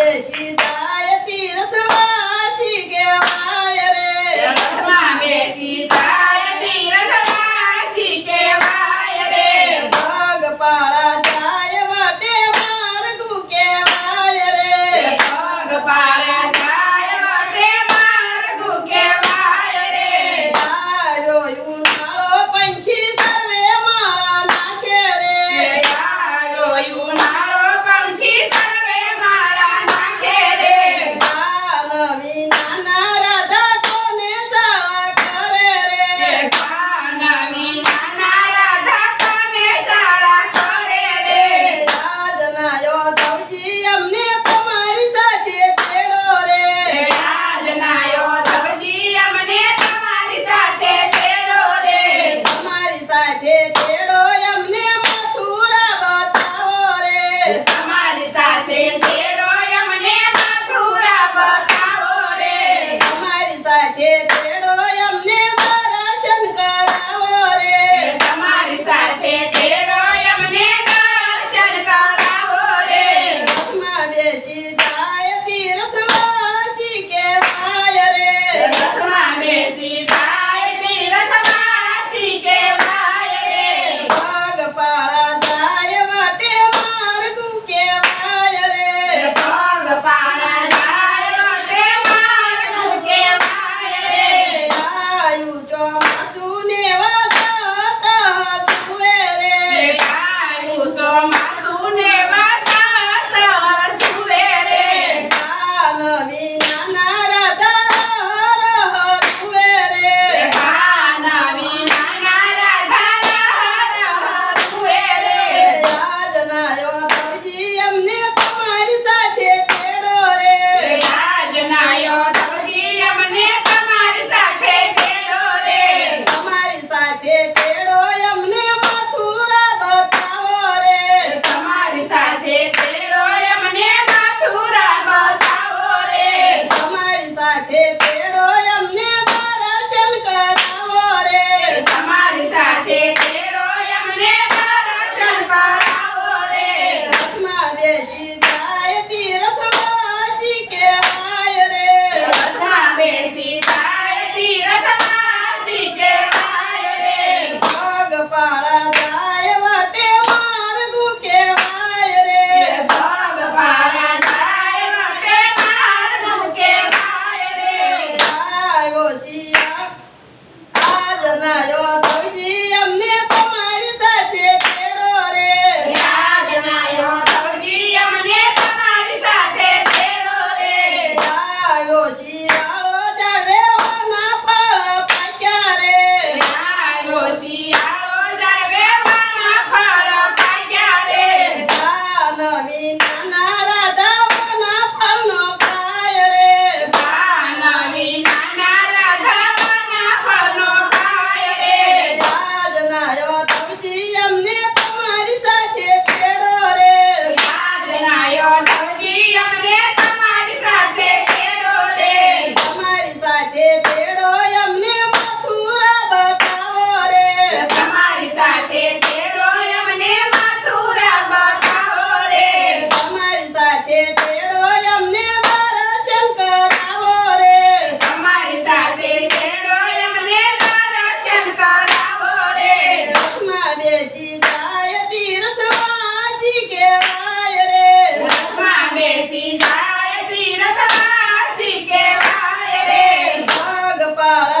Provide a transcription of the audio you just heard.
બેસી જાય તીર્થવાસી કેવાય રે. રથમાં બેસી જાય તીર્થવાસી કેવાય રે. ભગપા yeah. Mama. તેડો અમને પગપાળા જાય